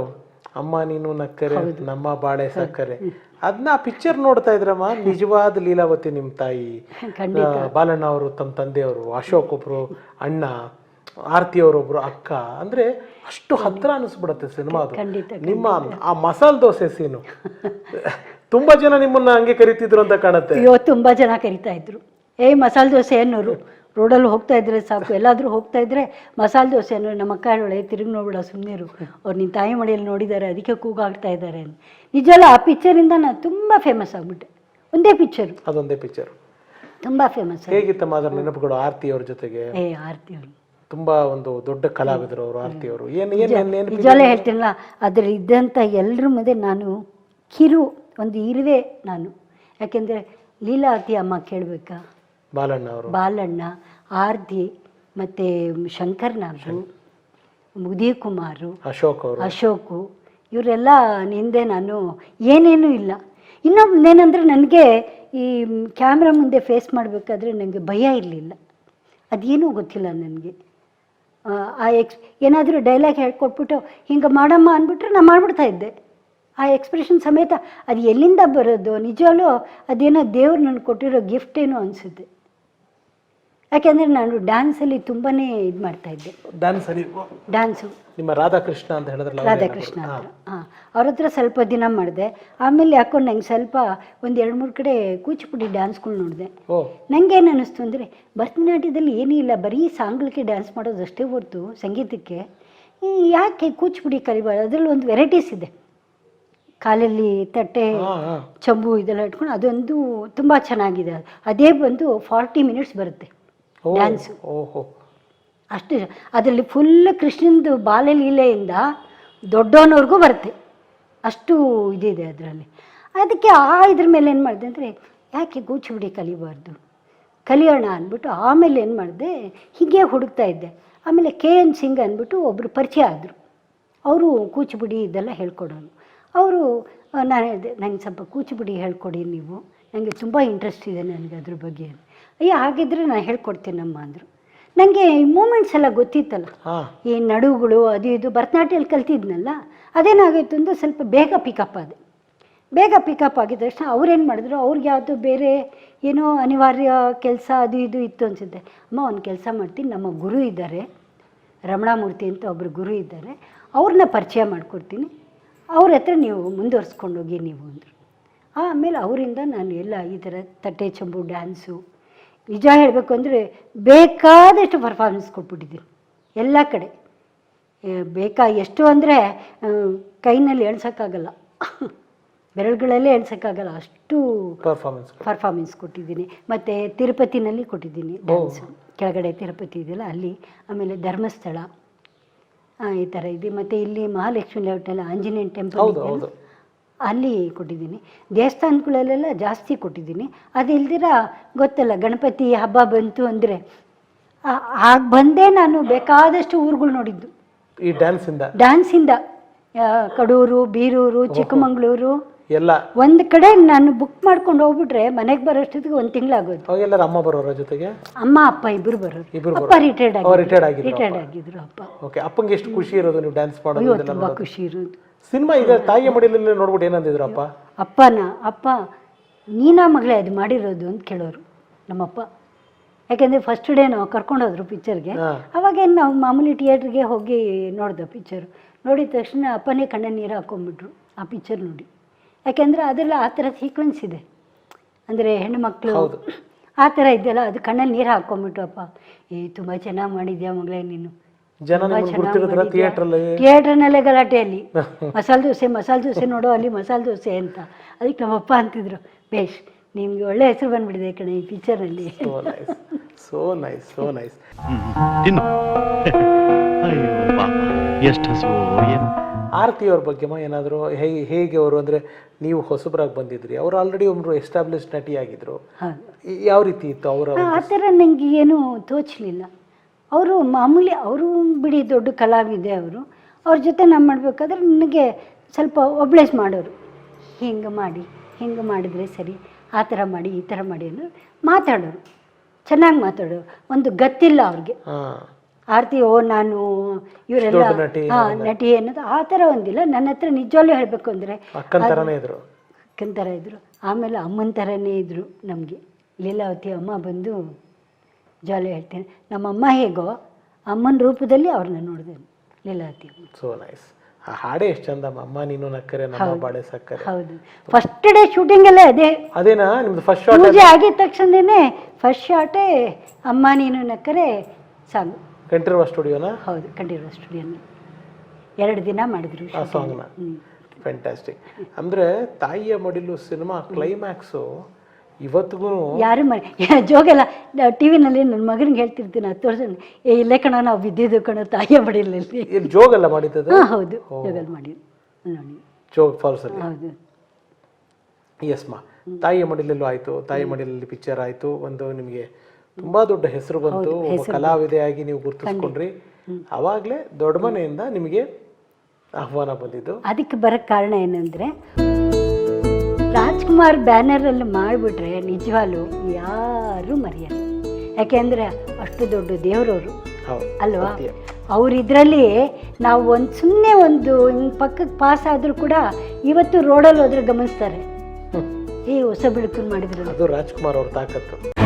[SPEAKER 1] ಅಮ್ಮ ನೀನು ನಕ್ಕರೆ ನಮ್ಮ ಬಾಳೆ ಸಕ್ಕರೆ ಅದನ್ನ ಪಿಕ್ಚರ್ ನೋಡ್ತಾ ಇದ್ರಮ್ಮ ನಿಜವಾದ ಲೀಲಾವತಿ ನಿಮ್ಮ ತಾಯಿ. ಬಾಲಣ್ಣ ಅವರು ತಮ್ಮ ತಂದೆಯವರು ಅಶೋಕ್ ಒಬ್ರು ಅಣ್ಣ ಆರತಿ ಅವರೊಬ್ರು ಅಕ್ಕ. ಅಂದ್ರೆ ಅಷ್ಟು ಹತ್ರ ಅನಿಸ್ಬಿಡತ್ತೆ ಸಿನಿಮಾ ಅದು. ನಿಮ್ಮ ಆ ಮಸಾಲ ದೋಸೆ ಸೀನು. ತುಂಬಾ ಜನ ನಿಮ್ಮನ್ನ ಹಂಗೆ ಕರಿತಿದ್ರು ಅಂತ ಕಾಣುತ್ತೆ.
[SPEAKER 2] ಅಯ್ಯೋ ತುಂಬಾ ಜನ ಕರಿತಾ ಇದ್ರು. ಏಯ್ ಮಸಾಲೆ ದೋಸೆ ಅನ್ನೋರು ರೋಡಲ್ಲಿ ಹೋಗ್ತಾ ಇದ್ರೆ ಸಾಕು. ಎಲ್ಲಾದರೂ ಹೋಗ್ತಾ ಇದ್ರೆ ಮಸಾಲೆ ದೋಸೆ ಅನ್ನೋ ನಮ್ಮ ಅಕ್ಕ ಹೇಳೋಳೆ ತಿರುಗಿ ನೋಡ್ಬಿಡ ಸುಮ್ಮನೆರು ಅವ್ರು ನಿನ್ನ ತಾಯಿ ಮನೆಯಲ್ಲಿ ನೋಡಿದ್ದಾರೆ ಅದಕ್ಕೆ ಕೂಗಾಗ್ತಾ ಇದ್ದಾರೆ ಅಂತ. ಆ ಪಿಕ್ಚರಿಂದ ನಾನು ತುಂಬ ಫೇಮಸ್ ಆಗ್ಬಿಟ್ಟೆ. ಒಂದೇ ಪಿಕ್ಚರ್.
[SPEAKER 1] ಅದೊಂದೇ ಪಿಕ್ಚರ್.
[SPEAKER 2] ತುಂಬ ಫೇಮಸ್
[SPEAKER 1] ಹೇಗಿತ್ತಮ್ಮ ಅದರ ನೆನಪುಗಳು ಆರತಿ ಅವ್ರ ಜೊತೆಗೆ?
[SPEAKER 2] ಏ ಆರತಿ ಅವರು.
[SPEAKER 1] ತುಂಬಾ ಒಂದು ದೊಡ್ಡ ಕಲಾವಿದರು ಅವರು ಆರತಿ ಅವರು. ಏನು ಏನು
[SPEAKER 2] ನಿಜವಲ್ಲೇ ಹೇಳ್ತೀನಲ್ಲ ಅದ್ರ ಇದ್ದಂಥ ಎಲ್ಲರ ಮುಂದೆ ನಾನು ಕಿರು. ಒಂದು ಇರುವೆ ನಾನು. ಯಾಕೆಂದರೆ ಲೀಲಾವತಿ ಅಮ್ಮ ಕೇಳಬೇಕಾ?
[SPEAKER 1] ಬಾಲಣ್ಣ ಅವರು.
[SPEAKER 2] ಬಾಲಣ್ಣ ಆರ್ತಿ ಮತ್ತು ಶಂಕರ್ನಾಗು ಉದಯ ಕುಮಾರು
[SPEAKER 1] ಅಶೋಕ್ ಅವರು.
[SPEAKER 2] ಅಶೋಕು ಇವರೆಲ್ಲ ನಿಂದೆ ನಾನು ಏನೇನೂ ಇಲ್ಲ. ಇನ್ನೊಂದೇನೆಂದರೆ ನನಗೆ ಈ ಕ್ಯಾಮ್ರಾ ಮುಂದೆ ಫೇಸ್ ಮಾಡಬೇಕಾದ್ರೆ ನನಗೆ ಭಯ ಇರಲಿಲ್ಲ. ಅದೇನೂ ಗೊತ್ತಿಲ್ಲ ನನಗೆ. ಆ ಎಕ್ಸ್ ಏನಾದರೂ ಡೈಲಾಗ್ ಹೇಳ್ಕೊಟ್ಬಿಟ್ಟು ಹಿಂಗೆ ಮಾಡಮ್ಮ ಅಂದ್ಬಿಟ್ರೆ ನಾನು ಮಾಡಿಬಿಡ್ತಾ ಇದ್ದೆ. ಆ ಎಕ್ಸ್ಪ್ರೆಷನ್ ಸಮೇತ ಅದು ಎಲ್ಲಿಂದ ಬರೋದು? ನಿಜವಲ್ಲೂ ಅದೇನೋ ದೇವ್ರು ನನಗೆ ಕೊಟ್ಟಿರೋ ಗಿಫ್ಟ್ ಏನೋ ಅನಿಸುತ್ತೆ. ಯಾಕೆಂದರೆ ನಾನು ಡ್ಯಾನ್ಸಲ್ಲಿ ತುಂಬಾ ಇದು ಮಾಡ್ತಾ ಇದ್ದೆ.
[SPEAKER 1] ಡ್ಯಾನ್ಸ್
[SPEAKER 2] ಡ್ಯಾನ್ಸು
[SPEAKER 1] ನಿಮ್ಮ ರಾಧಾಕೃಷ್ಣ ಅಂತ ಹೇಳಿದ್ರಲ್ಲ
[SPEAKER 2] ರಾಧಾಕೃಷ್ಣ? ಹತ್ರ ಹಾಂ. ಅವ್ರ ಹತ್ರ ಸ್ವಲ್ಪ ದಿನ ಮಾಡಿದೆ. ಆಮೇಲೆ ಯಾಕೋ ನಂಗೆ ಸ್ವಲ್ಪ ಒಂದು ಎರಡು ಮೂರು ಕಡೆ ಕೂಚಿಪುಡಿ ಡ್ಯಾನ್ಸ್ಗಳು ನೋಡಿದೆ. ನನಗೇನು ಅನ್ನಿಸ್ತು ಅಂದರೆ ಭರತನಾಟ್ಯದಲ್ಲಿ ಏನೂ ಇಲ್ಲ ಬರೀ ಸಾಂಗ್ಗಳಿಗೆ ಡ್ಯಾನ್ಸ್ ಮಾಡೋದು ಅಷ್ಟೇ ಹೊರತು ಸಂಗೀತಕ್ಕೆ. ಯಾಕೆ ಕೂಚಿಪುಡಿ ಕಲಿಬಾರ್ದು ಅದರಲ್ಲಿ ಒಂದು ವೆರೈಟೀಸ್ ಇದೆ. ಕಾಲಲ್ಲಿ ತಟ್ಟೆ ಚಂಬು ಇದೆಲ್ಲ ಇಟ್ಕೊಂಡು ಅದೊಂದು ತುಂಬ ಚೆನ್ನಾಗಿದೆ. ಅದೇ ಬಂದು ಫಾರ್ಟಿ ಮಿನಿಟ್ಸ್ ಬರುತ್ತೆ ಡ್ಯಾನ್ಸ್.
[SPEAKER 1] ಓಹೋ.
[SPEAKER 2] ಅಷ್ಟು ಅದರಲ್ಲಿ ಫುಲ್ ಕೃಷ್ಣಂದು ಬಾಲಲೀಲೆಯಿಂದ ದೊಡ್ಡವನವ್ರಿಗೂ ಬರುತ್ತೆ. ಅಷ್ಟು ಇದಿದೆ ಅದರಲ್ಲಿ. ಅದಕ್ಕೆ ಆ ಇದ್ರ ಮೇಲೆ ಏನು ಮಾಡಿದೆ ಅಂದರೆ ಯಾಕೆ ಗೂಚುಬಿಡಿ ಕಲಿಬಾರ್ದು? ಕಲಿಯೋಣ ಅಂದ್ಬಿಟ್ಟು ಆಮೇಲೆ ಏನು ಮಾಡಿದೆ ಹೀಗೆ ಹುಡುಕ್ತಾ ಇದ್ದೆ. ಆಮೇಲೆ ಕೆ ಎನ್ ಸಿಂಗ್ ಅಂದ್ಬಿಟ್ಟು ಒಬ್ಬರು ಪರಿಚಯ ಆದರು. ಅವರು ಕೂಚಿಪುಡಿ ಇದೆಲ್ಲ ಹೇಳ್ಕೊಡೋರು. ಅವರು ನಾನು ಹೇಳಿದೆ ನಂಗೆ ಸ್ವಲ್ಪ ಕೂಚಿಪುಡಿ ಹೇಳ್ಕೊಡಿ ನೀವು. ನನಗೆ ತುಂಬ ಇಂಟ್ರೆಸ್ಟ್ ಇದೆ ನನಗೆ ಅದ್ರ ಬಗ್ಗೆ. ಅಯ್ಯ ಹಾಗಿದ್ರೆ ನಾನು ಹೇಳ್ಕೊಡ್ತೀನಮ್ಮ ಅಂದರು. ನನಗೆ ಈ ಮೂಮೆಂಟ್ಸ್ ಎಲ್ಲ ಗೊತ್ತಿತ್ತಲ್ಲ. ಈ ನಡುಗಳು ಅದು ಇದು ಭರತನಾಟ್ಯಲ್ಲಿ ಕಲ್ತಿದ್ನಲ್ಲ ಅದೇನಾಗಿತ್ತು ಅಂದರೆ ಸ್ವಲ್ಪ ಬೇಗ ಪಿಕಪ್ ಆದೆ. ಬೇಗ ಪಿಕಪ್ ಆಗಿದ ತಕ್ಷಣ ಅವ್ರೇನು ಮಾಡಿದ್ರು ಅವ್ರಿಗೆ ಯಾವುದು ಬೇರೆ ಏನೋ ಅನಿವಾರ್ಯ ಕೆಲಸ ಅದು ಇದು ಇತ್ತು ಅನಿಸುತ್ತೆ. ಅಮ್ಮ ಒಂದು ಕೆಲಸ ಮಾಡ್ತೀನಿ ನಮ್ಮ ಗುರು ಇದ್ದಾರೆ ರಮಣಾಮೂರ್ತಿ ಅಂತ ಒಬ್ಬರು ಗುರು ಇದ್ದಾರೆ ಅವ್ರನ್ನ ಪರಿಚಯ ಮಾಡಿಕೊಡ್ತೀನಿ. ಅವ್ರ ಹತ್ರ ನೀವು ಮುಂದುವರ್ಸ್ಕೊಂಡೋಗಿ ನೀವು ಅಂದರು. ಆಮೇಲೆ ಅವರಿಂದ ನಾನು ಎಲ್ಲ ಈ ಥರ ತಟ್ಟೆ ಚಂಬು ಡ್ಯಾನ್ಸು ನಿಜ ಹೇಳಬೇಕು ಅಂದರೆ ಬೇಕಾದಷ್ಟು ಪರ್ಫಾರ್ಮೆನ್ಸ್ ಕೊಟ್ಬಿಟ್ಟಿದ್ದೀನಿ. ಎಲ್ಲ ಕಡೆ. ಬೇಕಾ ಎಷ್ಟು ಅಂದರೆ ಕೈನಲ್ಲಿ ಎಣ್ಸೋಕ್ಕಾಗಲ್ಲ. ಬೆರಳುಗಳಲ್ಲೇ ಎಣ್ಸೋಕ್ಕಾಗಲ್ಲ. ಅಷ್ಟು
[SPEAKER 1] ಪರ್ಫಾರ್ಮೆನ್ಸ್
[SPEAKER 2] ಪರ್ಫಾರ್ಮೆನ್ಸ್ ಕೊಟ್ಟಿದ್ದೀನಿ. ಮತ್ತು ತಿರುಪತಿನಲ್ಲಿ ಕೊಟ್ಟಿದ್ದೀನಿ ಡ್ಯಾನ್ಸು ಕೆಳಗಡೆ ತಿರುಪತಿ ಇದೆಯಲ್ಲ ಅಲ್ಲಿ. ಆಮೇಲೆ ಧರ್ಮಸ್ಥಳ. ಈ ಥರ ಇದೆ. ಮತ್ತು ಇಲ್ಲಿ ಮಹಾಲಕ್ಷ್ಮಿ ಲೇಔಟಲ್ಲಿ ಆಂಜನೇಯ ಟೆಂಪಲ್
[SPEAKER 1] ಹೌದು, ಹೌದು.
[SPEAKER 2] ಅಲ್ಲಿ ಕೊಟ್ಟಿದ್ದೀನಿ. ದೇವಸ್ಥಾನಗಳಲ್ಲೆಲ್ಲ ಜಾಸ್ತಿ ಕೊಟ್ಟಿದ್ದೀನಿ. ಅದು ಇಲ್ದಿರ ಗೊತ್ತಲ್ಲ ಗಣಪತಿ ಹಬ್ಬ ಬಂತು ಅಂದರೆ ಆಗ ಬಂದೇ ನಾನು ಬೇಕಾದಷ್ಟು ಊರುಗಳು ನೋಡಿದ್ದು.
[SPEAKER 1] ಈ ಡ್ಯಾನ್ಸ್ ಇಂದ?
[SPEAKER 2] ಡ್ಯಾನ್ಸಿಂದ ಆ, ಕಡೂರು ಬೀರೂರು ಚಿಕ್ಕಮಂಗ್ಳೂರು
[SPEAKER 1] ಎಲ್ಲ.
[SPEAKER 2] ಒಂದು ಕಡೆ ನಾನು ಬುಕ್ ಮಾಡ್ಕೊಂಡು ಹೋಗ್ಬಿಟ್ರೆ ಮನೆಗೆ ಬರೋಷ್ಟೊತ್ತಿಗೆ ಒಂದು ತಿಂಗಳಾಗೋದು
[SPEAKER 1] ಅವಾಗೆಲ್ಲರ ಅಮ್ಮ ಬರೋರ ಜೊತೆಗೆ?
[SPEAKER 2] ಅಮ್ಮ ಅಪ್ಪ ಇಬ್ರು ಬರೋರು.
[SPEAKER 1] ಇಬ್ರು
[SPEAKER 2] ಅಪ್ಪ ರಿಟೈರ್ಡ್
[SPEAKER 1] ಅವ್ರು ರಿಟೈರ್ಡ್
[SPEAKER 2] ಆಗಿದ್ರು. ರಿಟೈರ್ಡ್ ಆಗಿದ್ರು ಅಪ್ಪ.
[SPEAKER 1] ಓಕೆ ಅಪ್ಪಂಗೆ ಎಷ್ಟು ಖುಷಿ ಇರೋದು ನೀವು ಡ್ಯಾನ್ಸ್ ಮಾಡೋದು
[SPEAKER 2] ಅಯ್ಯೋ
[SPEAKER 1] ಇದೆಲ್ಲ
[SPEAKER 2] ತುಂಬ ಖುಷಿ ಇರೋದು.
[SPEAKER 1] ಸಿನಿಮಾ ಈಗ ತಾಯಿಯ ಮಡಿಲಲ್ಲಿ ನೋಡ್ಬಿಟ್ಟು ಏನಂದಿದ್ರು ಅಪ್ಪ?
[SPEAKER 2] ಅಪ್ಪನ? ಅಪ್ಪ ನೀನಾ ಮಗಳೇ ಅದು ಮಾಡಿರೋದು ಅಂತ ಕೇಳೋರು ನಮ್ಮಪ್ಪ. ಯಾಕೆಂದರೆ ಫಸ್ಟ್ ಡೇ ನಾವು ಕರ್ಕೊಂಡೋದ್ರು ಪಿಕ್ಚರ್ಗೆ
[SPEAKER 1] ಹಾ.
[SPEAKER 2] ಅವಾಗೇನು ನಾವು ಮಾಮೂಲಿ ಥಿಯೇಟ್ರಿಗೆ ಹೋಗಿ ನೋಡ್ದೆ ಪಿಕ್ಚರು ನೋಡಿದ ತಕ್ಷಣ ಅಪ್ಪನೇ ಕಣ್ಣ ನೀರು ಹಾಕೊಂಡ್ಬಿಟ್ರು ಆ ಪಿಕ್ಚರ್ ನೋಡಿ. ಯಾಕೆಂದರೆ ಅದೆಲ್ಲ ಆ ಥರ ಸೀಕ್ವೆನ್ಸ್ ಇದೆ. ಅಂದರೆ ಹೆಣ್ಣುಮಕ್ಕಳು
[SPEAKER 1] ಹೌದು.
[SPEAKER 2] ಆ ಥರ ಇದೆಯಲ್ಲ ಅದು ಕಣ್ಣಲ್ಲಿ ನೀರು ಹಾಕೊಂಡ್ಬಿಟ್ಟು ಅಪ್ಪ ಏ ತುಂಬ ಚೆನ್ನಾಗಿ ಮಾಡಿದ್ಯಾ ಮಗಳೇ ನೀನು.
[SPEAKER 1] ಥಿಯೇಟ್ರಲ್ಲೇ?
[SPEAKER 2] ಥಿಯೇಟ್ರ್ನಲ್ಲೇ ಗಲಾಟೆಯಲ್ಲಿ. ಮಸಾಲೆ ದೋಸೆ ಮಸಾಲೆ ದೋಸೆ ನೋಡೋ ಅಲ್ಲಿ ಮಸಾಲೆ ದೋಸೆ ಅಂತ. ಅದಕ್ಕೆ ನಮ್ಮಪ್ಪ ಅಂತಿದ್ರು ಬೇಷ್ ನಿಮ್ಗೆ ಒಳ್ಳೆ ಹೆಸರು ಬಂದ್ಬಿಡಿದೆ ಕಣ ಈ ಪಿಕ್ಚರಲ್ಲಿ
[SPEAKER 1] ಸೋ ನೈಸ್ ಸೋ ನೈಸ್
[SPEAKER 6] ಎಷ್ಟು ಹಸುವು ಬಗ್ಗೆ
[SPEAKER 1] ಆರತಿ ಅವ್ರ ಬಗ್ಗೆಮ್ಮ ಏನಾದರೂ ಹೇಗೆ ಹೇಗೆ ಅವರು ಅಂದರೆ ನೀವು ಹೊಸಬರಾಗಿ ಬಂದಿದ್ರಿ ಅವರು ಆಲ್ರೆಡಿ ಒಬ್ಬರು ಎಸ್ಟಾಬ್ಲಿಷ್ ನಟಿ ಆಗಿದ್ರು.
[SPEAKER 2] ಹೌದು.
[SPEAKER 1] ಯಾವ ರೀತಿ ಇತ್ತು ಅವರ
[SPEAKER 2] ಆ ಥರ ನನಗೆ ಏನೂ ತೋಚಲಿಲ್ಲ. ಅವರು ಮಾಮೂಲಿ ಅವರು ಬಿಡಿ ದೊಡ್ಡ ಕಲಾವಿದೆ ಅವರು. ಅವ್ರ ಜೊತೆ ನಾನು ಮಾಡಬೇಕಾದ್ರೆ ನನಗೆ ಸ್ವಲ್ಪ ಒಬ್ಲೇಸ್ ಮಾಡೋರು. ಹಿಂಗೆ ಮಾಡಿ ಹಿಂಗೆ ಮಾಡಿದ್ರೆ ಸರಿ ಆ ಥರ ಮಾಡಿ ಈ ಥರ ಮಾಡಿ ಅನ್ನೋ ಮಾತಾಡೋರು. ಚೆನ್ನಾಗಿ ಮಾತಾಡೋರು. ಒಂದು ಗತ್ತಿಲ್ಲ ಅವ್ರಿಗೆ. ಆರತಿ ಓ ನಾನು ಇವರೆಲ್ಲ
[SPEAKER 1] ನಟಿ,
[SPEAKER 2] ಹಾಂ ನಟಿ ಅನ್ನೋದು ಆ ಥರ ಒಂದಿಲ್ಲ. ನನ್ನ ಹತ್ರ ನಿಜವಾಗ್ಲೂ ಹೇಳಬೇಕು ಅಂದರೆ
[SPEAKER 1] ಅಕ್ಕನ
[SPEAKER 2] ಥರ ಇದ್ದರು ಆಮೇಲೆ ಅಮ್ಮನ ಥರನೇ ಇದ್ದರು ನಮಗೆ. ಲೀಲಾವತಿ ಅಮ್ಮ ಬಂದು ಜಾಲಿ ಹೇಳ್ತೇನೆ. ನಮ್ಮಮ್ಮ ಹೇಗೋ ಅಮ್ಮನ ರೂಪದಲ್ಲಿ ಅವ್ರನ್ನ ನೋಡಿದೆ ಲೀಲಾವತಿ
[SPEAKER 1] ಸೋ ನೈಸ್ ಆ ಹಾಡೇ ಎಷ್ಟು ಚಂದ. ಅಮ್ಮ ನೀನು ನಕ್ಕರೆ ನಮ್ಮ ಬಾಳೆ ಸಕ್ಕರೆ.
[SPEAKER 2] ಹೌದು. ಫಸ್ಟ್ ಡೇ ಶೂಟಿಂಗಲ್ಲೇ ಅದೇ.
[SPEAKER 1] ಅದೇನಾ? ನಿಮ್ದು ಫಸ್ಟ್ ಶಾಟ್
[SPEAKER 2] ಪೂಜೆ ಆಗಿದ ತಕ್ಷಣನೇ ಫಸ್ಟ್ ಶಾಟೇ ಅಮ್ಮ ನೀನು ನಕ್ಕರೆ ಸಾಂಗು.
[SPEAKER 1] ಕಂಠೀರವ ಸ್ಟುಡಿಯೋನ?
[SPEAKER 2] ಹೌದು ಕಂಠೀರವ ಸ್ಟುಡಿಯೋನ. ಎರಡು ದಿನ ಮಾಡಿದ್ರು
[SPEAKER 1] ಆ ಸಾಂಗ್ನ ಫ್ಯಾಂಟಾಸ್ಟಿಕ್ ಅಂದರೆ ತಾಯಿಯ ಮಡಿಲು ಸಿನಿಮಾ ಕ್ಲೈಮ್ಯಾಕ್ಸ್ ಇವತ್ತಿಗೂ
[SPEAKER 2] ಯಾರು ಮನೆ ಜೋಗೆಲ್ಲ ಟಿ ವಿನಲ್ಲಿ ನನ್ನ ಮಗನಿಗೆ ಹೇಳ್ತಿರ್ತೀನಿ ಹತ್ತು ವರ್ಷ ಏ ಇಲ್ಲೇ ಕಣ ನಾವು ಬಿದ್ದಿದ್ದು ಕಣ ತಾಯಿಯ ಮಡಿಲಲ್ಲಿ.
[SPEAKER 1] ಜೋಗಲ್ಲ ಮಾಡಿದ್ದು
[SPEAKER 2] ಹಾಂ ಹೌದು. ಜೋಗಲ್ ಮಾಡಿ ನೋಡಿ.
[SPEAKER 1] ಜೋಗ್ ಫಾಲ್ಸಲ್ಲಿ
[SPEAKER 2] ಹೌದು.
[SPEAKER 1] ಎಸ್ ಮಾ. ತಾಯಿಯ ಮಡಿಲಲ್ಲೂ ಆಯಿತು. ತಾಯಿಯ ಮಡಿಲಲ್ಲಿ ಪಿಕ್ಚರ್ ಆಯಿತು. ಒಂದು ನಿಮಗೆ ತುಂಬಾ ದೊಡ್ಡ ಹೆಸರು ಬಂತು. ಒಬ್ಬ ಕಲಾವಿದೆಯಾಗಿ ನೀವು ಗುರುತಿಸ್ಕೊಂಡ್ರಿ. ಅವಾಗಲೇ ದೊಡ್ಡ ಮನೆಯಿಂದ ನಿಮಗೆ ಆಹ್ವಾನ ಬಂದಿದ್ದು.
[SPEAKER 2] ಅದಕ್ಕೆ ಬರೋಕ್ಕೆ ಕಾರಣ ಏನಂದರೆ ರಾಜ್ಕುಮಾರ್ ಬ್ಯಾನರಲ್ಲಿ ಮಾಡಿಬಿಟ್ರೆ ನಿಜವಾಗ್ಲೂ ಯಾರೂ ಮರೆಯಲ್ಲ. ಯಾಕೆಂದ್ರೆ ಅಷ್ಟು ದೊಡ್ಡ ದೇವರವರು. ಅಲ್ವಾ. ಅವ್ರ ಇದರಲ್ಲಿ ನಾವು ಒಂದು ಸುಮ್ಮನೆ ಒಂದು ಹಿಂಗೆ ಪಕ್ಕಕ್ಕೆ ಪಾಸ್ ಆದರೂ ಕೂಡ ಇವತ್ತು ರೋಡಲ್ಲಿ ಹೋದ್ರೆ ಗಮನಿಸ್ತಾರೆ. ಈ ಹೊಸ ಬೆಳಕನ್ನು ಮಾಡಿದ್ರು
[SPEAKER 1] ಅದು ರಾಜ್ಕುಮಾರ್ ಅವ್ರ ತಾಕತ್ತು.